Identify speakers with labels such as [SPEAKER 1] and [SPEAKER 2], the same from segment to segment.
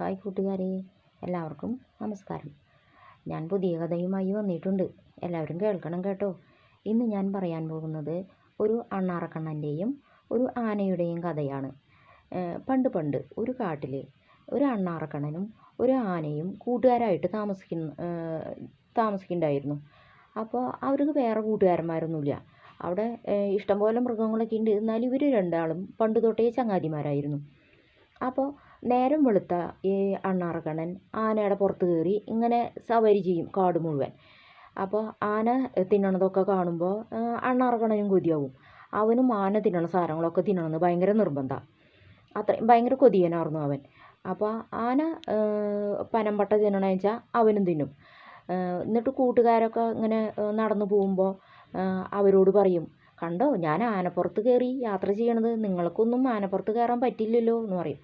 [SPEAKER 1] Hi കൂട്ടുകാരെ എല്ലാവർക്കും നമസ്കാരം. ഞാൻ പുതിയ കഥയുമായി വന്നിട്ടുണ്ട്. എല്ലാവരും കേൾക്കണം കേട്ടോ. ഇന്ന് ഞാൻ പറയാൻ പോകുന്നത് ഒരു അണ്ണാറക്കണ്ണന്റെയും ഒരു ആനയുടെയും കഥയാണ്. പണ്ട് പണ്ട് ഒരു കാട്ടിൽ ഒരു അണ്ണാറക്കണ്ണനും ഒരു ആനയും കൂട്ടുകാരായിട്ട് താമസിക്കുന്ന താമസിക്കുന്നുണ്ടായിരുന്നു. അപ്പോൾ അവർക്ക് വേറെ കൂട്ടുകാരന്മാരൊന്നുമില്ല. അവിടെ ഇഷ്ടംപോലെ മൃഗങ്ങളൊക്കെ ഉണ്ട്. എന്നാലും ഇവർ രണ്ടാളും പണ്ട് തൊട്ടേ ചങ്ങാതിമാരായിരുന്നു. അപ്പോൾ നേരം വെളുത്ത ഈ അണ്ണാറക്കണ്ണൻ ആനയുടെ പുറത്ത് കയറി ഇങ്ങനെ സവാരി ചെയ്യും കാട് മുഴുവൻ. അപ്പോൾ ആന തിന്നണതൊക്കെ കാണുമ്പോൾ അണ്ണാറക്കണ്ണനും കൊതിയാവും. അവനും ആന തിന്നണ സാധനങ്ങളൊക്കെ തിന്നണമെന്ന് ഭയങ്കര നിർബന്ധമാണ് അത്രയും ഭയങ്കര കൊതിയനായിരുന്നു അവൻ. അപ്പോൾ ആന പനമ്പട്ട തിന്നണമെന്ന് വെച്ചാൽ അവനും തിന്നും. എന്നിട്ട് കൂട്ടുകാരൊക്കെ ഇങ്ങനെ നടന്നു പോകുമ്പോൾ അവരോട് പറയും കണ്ടോ ഞാൻ ആനപ്പുറത്ത് കയറി യാത്ര ചെയ്യണത്. നിങ്ങൾക്കൊന്നും ആനപ്പുറത്ത് കയറാൻ പറ്റില്ലല്ലോ എന്ന് പറയും.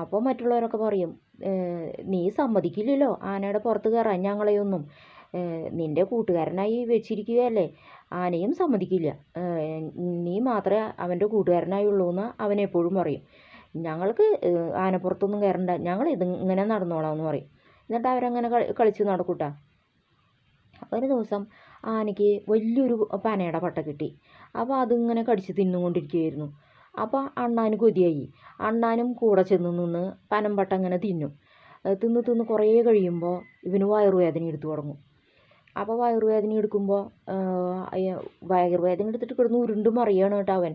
[SPEAKER 1] അപ്പോൾ മറ്റുള്ളവരൊക്കെ പറയും നീ സമ്മതിക്കില്ലല്ലോ ആനയുടെ പുറത്ത് കയറാൻ ഞങ്ങളെയൊന്നും. നിന്റെ കൂട്ടുകാരനായി വെച്ചിരിക്കുകയല്ലേ? ആനയും സമ്മതിക്കില്ല. നീ മാത്രമേ അവന്റെ കൂട്ടുകാരനായുള്ളൂ എന്ന് അവൻ എപ്പോഴും പറയും. ഞങ്ങൾക്ക് ആനപ്പുറത്തൊന്നും കയറണ്ട ഞങ്ങൾ ഇത് ഇങ്ങനെ നടന്നോളാം എന്ന് പറയും. എന്നിട്ട് അവരങ്ങനെ കളി കളിച്ച് നടക്കൂട്ടാ. ഒരു ദിവസം ആനയ്ക്ക് വലിയൊരു പനയുടെ പട്ട കിട്ടി. അപ്പോൾ അതിങ്ങനെ കടിച്ച് തിന്നുകൊണ്ടിരിക്കുകയായിരുന്നു. അപ്പോൾ അണ്ണാന് കൊതിയായി. അണ്ണാനും കൂടെ ചെന്ന് നിന്ന് പനമ്പട്ട അങ്ങനെ തിന്നും. തിന്ന് തിന്ന് കുറേ കഴിയുമ്പോൾ ഇവന് വയറുവേദന എടുത്തു തുടങ്ങും. അപ്പോൾ വയറുവേദന എടുക്കുമ്പോൾ വയറുവേദന എടുത്തിട്ട് കിടന്ന് ഉരുണ്ട് മറിയാണ് കേട്ടോ അവൻ.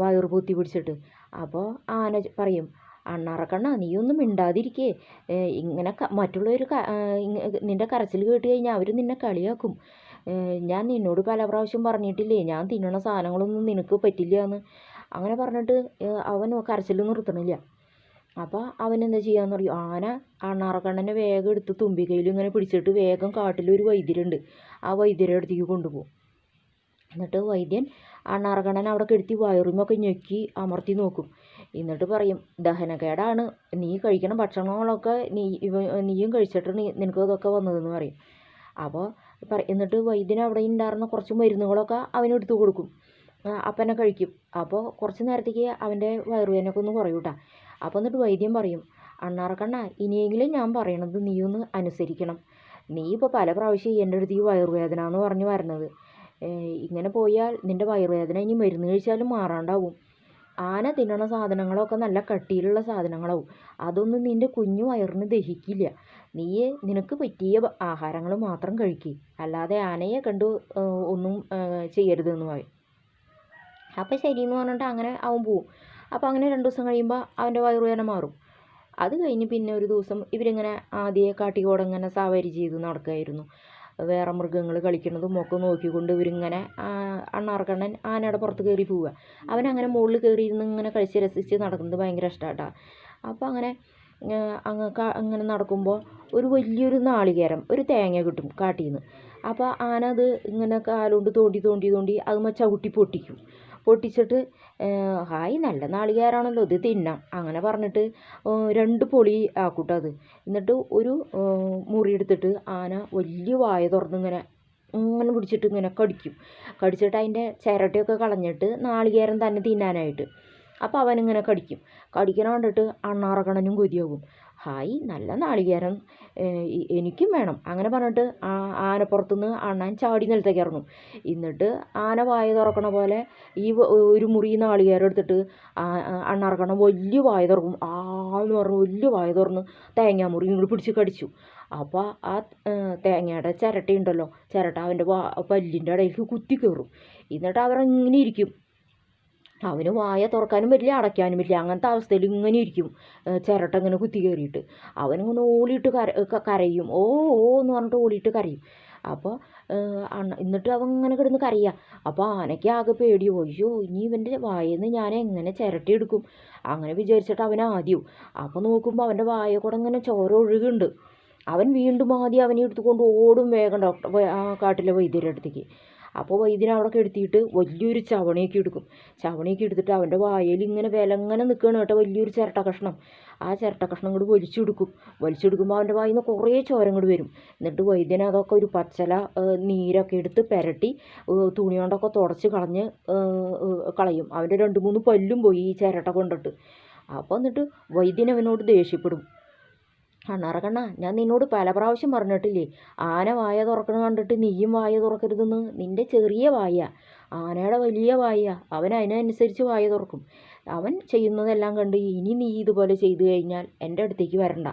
[SPEAKER 1] വയറ് പൊത്തി പിടിച്ചിട്ട്. അപ്പോൾ ആന പറയും അണ്ണാറക്കണ്ണ നീയൊന്നും മിണ്ടാതിരിക്കേ. ഇങ്ങനെ മറ്റുള്ളവർ നിന്റെ കരച്ചിൽ കേട്ട് കഴിഞ്ഞാൽ അവർ നിന്നെ കളിയാക്കും. ഞാൻ നിന്നോട് പല പ്രാവശ്യം പറഞ്ഞിട്ടില്ലേ ഞാൻ തിന്നണ സാധനങ്ങളൊന്നും നിനക്ക് പറ്റില്ല എന്ന് അങ്ങനെ പറഞ്ഞിട്ട് അവൻ കരച്ചിൽ നിർത്തണില്ല. അപ്പോൾ അവൻ എന്താ ചെയ്യാന്ന് അറിയോ? ആന അണ്ണാറക്കണ്ണനെ വേഗം എടുത്ത് തുമ്പിക്കൈയിൽ ഇങ്ങനെ പിടിച്ചിട്ട് വേഗം കാട്ടിലൊരു വൈദ്യരുണ്ട്. ആ വൈദ്യരുടെ അടുത്തേക്ക് കൊണ്ടുപോകും. എന്നിട്ട് വൈദ്യൻ അണ്ണാറക്കണ്ണൻ അവിടെ കെടുത്തി വയറുമൊക്കെ ഞെക്കി അമർത്തി നോക്കും. എന്നിട്ട് പറയും ദഹനക്കേടാണ്. നീ കഴിക്കണ ഭക്ഷണങ്ങളൊക്കെ നീ ഇവ നീയും കഴിച്ചിട്ട് നീ നിനക്ക് ഇതൊക്കെ വന്നതെന്ന് പറയും. അപ്പോൾ എന്നിട്ട് വൈദ്യൻ അവിടെ ഉണ്ടായിരുന്ന കുറച്ച് മരുന്നുകളൊക്കെ അവനെടുത്ത് കൊടുക്കും. അപ്പനെ കഴിക്കും. അപ്പോൾ കുറച്ച് നേരത്തേക്ക് അവന്റെ വയറുവേദനയൊക്കെ ഒന്ന് കുറയും കേട്ടോ അപ്പോൾ എന്നിട്ട് വൈദ്യൻ പറയും അണ്ണാറക്കണ്ണ ഇനിയെങ്കിലും ഞാൻ പറയണത് നീ ഒന്ന് അനുസരിക്കണം. നീ ഇപ്പോൾ പല പ്രാവശ്യം എന്റെ അടുത്ത് ഈ വയറുവേദന എന്ന് പറഞ്ഞ് വരണത്. ഇങ്ങനെ പോയാൽ നിന്റെ വയറുവേദന ഇനി മരുന്ന് കഴിച്ചാലും മാറാണ്ടാവും. ആന തിന്നണ സാധനങ്ങളൊക്കെ നല്ല കട്ടിയിലുള്ള സാധനങ്ങളാവും. അതൊന്നും നിന്റെ കുഞ്ഞു വയറിന് ദഹിക്കില്ല. നീ നിനക്ക് പറ്റിയ ആഹാരങ്ങൾ മാത്രം കഴിക്കുക അല്ലാതെ ആനയെ കണ്ട് ഒന്നും ചെയ്യരുതെന്ന് പറയും. അപ്പോൾ ശരിയെന്ന് പറഞ്ഞിട്ട് അങ്ങനെ അവൻ പോവും. അപ്പോൾ അങ്ങനെ രണ്ട് ദിവസം കഴിയുമ്പോൾ അവന്റെ വയറുവേദന മാറും. അത് കഴിഞ്ഞ് പിന്നെ ഒരു ദിവസം ഇവരിങ്ങനെ ആദ്യമേ കാട്ടിക്കൂടെ ഇങ്ങനെ സവാരി ചെയ്ത് നടക്കുമായിരുന്നു വേറെ മൃഗങ്ങൾ കളിക്കുന്നതും ഒക്കെ നോക്കിക്കൊണ്ട് ഇവരിങ്ങനെ അണ്ണാർക്കണ്ണൻ ആനയുടെ പുറത്ത് കയറി പോവുക. അവനങ്ങനെ മുകളിൽ കയറി ഇരുന്ന് ഇങ്ങനെ കഴിച്ച് രസിച്ച് നടക്കുന്നത് ഭയങ്കര ഇഷ്ടമാട്ടാ അപ്പോൾ അങ്ങനെ അങ്ങ് അങ്ങനെ നടക്കുമ്പോൾ ഒരു വലിയൊരു നാളികേരം ഒരു തേങ്ങ കിട്ടും കാട്ടിൽ നിന്ന് അപ്പോൾ ആന അത് ഇങ്ങനെ കാലുകൊണ്ട് തോണ്ടി തോണ്ടി തോണ്ടി അതുമ്മ ചവിട്ടി പൊട്ടിക്കും. പൊട്ടിച്ചിട്ട് ഹായ് നല്ല നാളികേരാണല്ലോ ഇത് തിന്നാം. അങ്ങനെ പറഞ്ഞിട്ട് രണ്ട് പൊളി ആക്കൂട്ടോ അത്. എന്നിട്ട് ഒരു മുറി എടുത്തിട്ട് ആന വലിയ വായ തുറന്നിങ്ങനെ ഇങ്ങനെ പിടിച്ചിട്ട് ഇങ്ങനെ കടിക്കും. കടിച്ചിട്ട് അതിന്റെ ചിരട്ടയൊക്കെ കളഞ്ഞിട്ട് നാളികേരം തന്നെ തിന്നാനായിട്ട്. അപ്പോൾ അവനിങ്ങനെ കടിക്കും. കടിക്കണ കണ്ടിട്ട് അണ്ണാറക്കണനും കൊതിയാകും. ഹായ് നല്ല നാളികേരം. എനിക്കും വേണം. അങ്ങനെ പറഞ്ഞിട്ട് ആ ആനപ്പുറത്തുനിന്ന് അണ്ണാൻ ചാടി നിലത്തേക്ക് ഇറങ്ങും. എന്നിട്ട് ആന വായ തുറക്കണ പോലെ ഈ ഒരു മുറി നാളികേരം എടുത്തിട്ട് ആ വലിയ വായ തുറക്കും. ആ എന്ന് പറഞ്ഞ് വലിയ വായ തുറന്ന് തേങ്ങാമുറി ഇങ്ങോട്ട് പിടിച്ച് കടിച്ചു. അപ്പോൾ ആ തേങ്ങയുടെ ചിരട്ടയുണ്ടല്ലോ. ചിരട്ട അവന്റെ പല്ലിന്റെ ഇടയിലേക്ക് കുത്തി കയറും. എന്നിട്ട് അവരങ്ങനെ ഇരിക്കും. അവന് വായ തുറക്കാനും പറ്റില്ല അടയ്ക്കാനും പറ്റില്ല. അങ്ങനത്തെ അവസ്ഥയിൽ ഇങ്ങനെ ഇരിക്കും. ചിരട്ട ഇങ്ങനെ കുത്തി കയറിയിട്ട്. അവനിങ്ങനെ ഓളിയിട്ട് കര കരയും. ഓ ഓ എന്ന് പറഞ്ഞിട്ട് ഓളിയിട്ട് കരയും. അപ്പോൾ അണ്ണ എന്നിട്ട് അവൻ ഇങ്ങനെ കിടന്ന് കരയുക അപ്പോൾ ആനയ്ക്ക് ആകെ പേടി അയ്യോ ഇനി ഇവന്റെ വായന്ന് ഞാൻ എങ്ങനെ ചിരട്ടി എടുക്കും? അങ്ങനെ വിചാരിച്ചിട്ട് അവൻ ആദ്യവും അപ്പോൾ നോക്കുമ്പോൾ അവന്റെ വായ കൂടെ ഇങ്ങനെ ചോര ഒഴുകുന്നുണ്ട് അവൻ വീണ്ടും ആദ്യം അവനെ എടുത്തുകൊണ്ട് ഓടും വേഗം ഡോക്ടർ ആ കാട്ടിലെ വൈദ്യരുടെ അടുത്തേക്ക്. അപ്പോൾ അവിടെ കെടുത്തിയിട്ട് വലിയൊരു ചവണിയൊക്കെ എടുക്കും. ചവണിയൊക്കെ എടുത്തിട്ട് അവന്റെ വായിൽ ഇങ്ങനെ വിലങ്ങനെ നിൽക്കുകയാണ് കേട്ടോ വലിയൊരു ചിരട്ട കഷ്ണം. ആ ചിരട്ട കഷ്ണം കൂടി വലിച്ചെടുക്കും വലിച്ചെടുക്കുമ്പോൾ അവന്റെ വായിൽ നിന്ന് കുറേ ചോരം കൂടി വരും. എന്നിട്ട് വൈദ്യൻ അതൊക്കെ ഒരു പച്ചല നീരൊക്കെ എടുത്ത് പുരട്ടി തുണി കൊണ്ടൊക്കെ തുടച്ച് കളഞ്ഞ് കളയും. അവന്റെ രണ്ട് മൂന്ന് പല്ലും പോയി ഈ ചിരട്ട കൊണ്ടിട്ട്. അപ്പോൾ എന്നിട്ട് വൈദ്യൻ അവനോട് ദേഷ്യപ്പെടും. അണ്ണാറക്കണ്ണ ഞാൻ നിന്നോട് പല പ്രാവശ്യം പറഞ്ഞിട്ടില്ലേ ആന വായ തുറക്കണ കണ്ടിട്ട് നീയും വായ തുറക്കരുതെന്ന്? നിന്റെ ചെറിയ വായ ആനയുടെ വലിയ വായ അവൻ അതിനനുസരിച്ച് വായ തുറക്കും. അവൻ ചെയ്യുന്നതെല്ലാം കണ്ട് ഇനി നീ ഇതുപോലെ ചെയ്തു കഴിഞ്ഞാൽ എന്റെ അടുത്തേക്ക് വരണ്ട.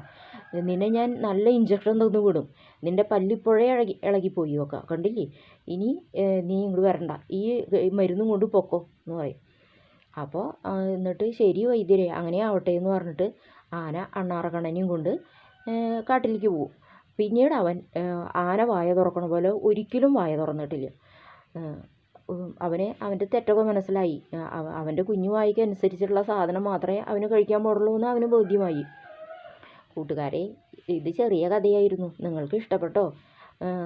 [SPEAKER 1] നിന്നെ ഞാൻ നല്ല ഇഞ്ചക്ഷൻ തന്നു വിടും. നിന്റെ പല്ലിപ്പോഴേ ഇളകി ഇളകിപ്പോയി നോക്കുക കണ്ടില്ലേ? ഇനി നീ ഇങ്ങോട്ട് വരണ്ട. ഈ മരുന്നും കൊണ്ട് പൊക്കോ എന്ന് പറയും. അപ്പോൾ എന്നിട്ട് ശരി വൈദ്യരെ അങ്ങനെ ആവട്ടെ എന്ന് പറഞ്ഞിട്ട് ആന അണ്ണാറക്കണ്ണനെയും കൊണ്ട് കാട്ടിലേക്ക് പോകും പിന്നീട് അവൻ ആന വായ തുറക്കണ പോലെ ഒരിക്കലും വായ തുറന്നിട്ടില്ല. അവനെ അവന്റെ തെറ്റൊക്കെ മനസ്സിലായി. അവന്റെ കുഞ്ഞു വായിക്ക് അനുസരിച്ചിട്ടുള്ള സാധനം മാത്രമേ അവന് കഴിക്കാൻ പാടുള്ളൂ എന്ന് അവന് ബോധ്യമായി. കൂട്ടുകാരെ ഇത് ചെറിയ കഥയായിരുന്നു. നിങ്ങൾക്ക് ഇഷ്ടപ്പെട്ടോ?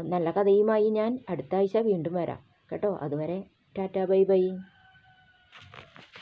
[SPEAKER 1] നല്ല കഥയുമായി ഞാൻ അടുത്ത ആഴ്ച വീണ്ടും വരാം. കേട്ടോ? അതുവരെ ടാറ്റാ ബൈ ബൈ.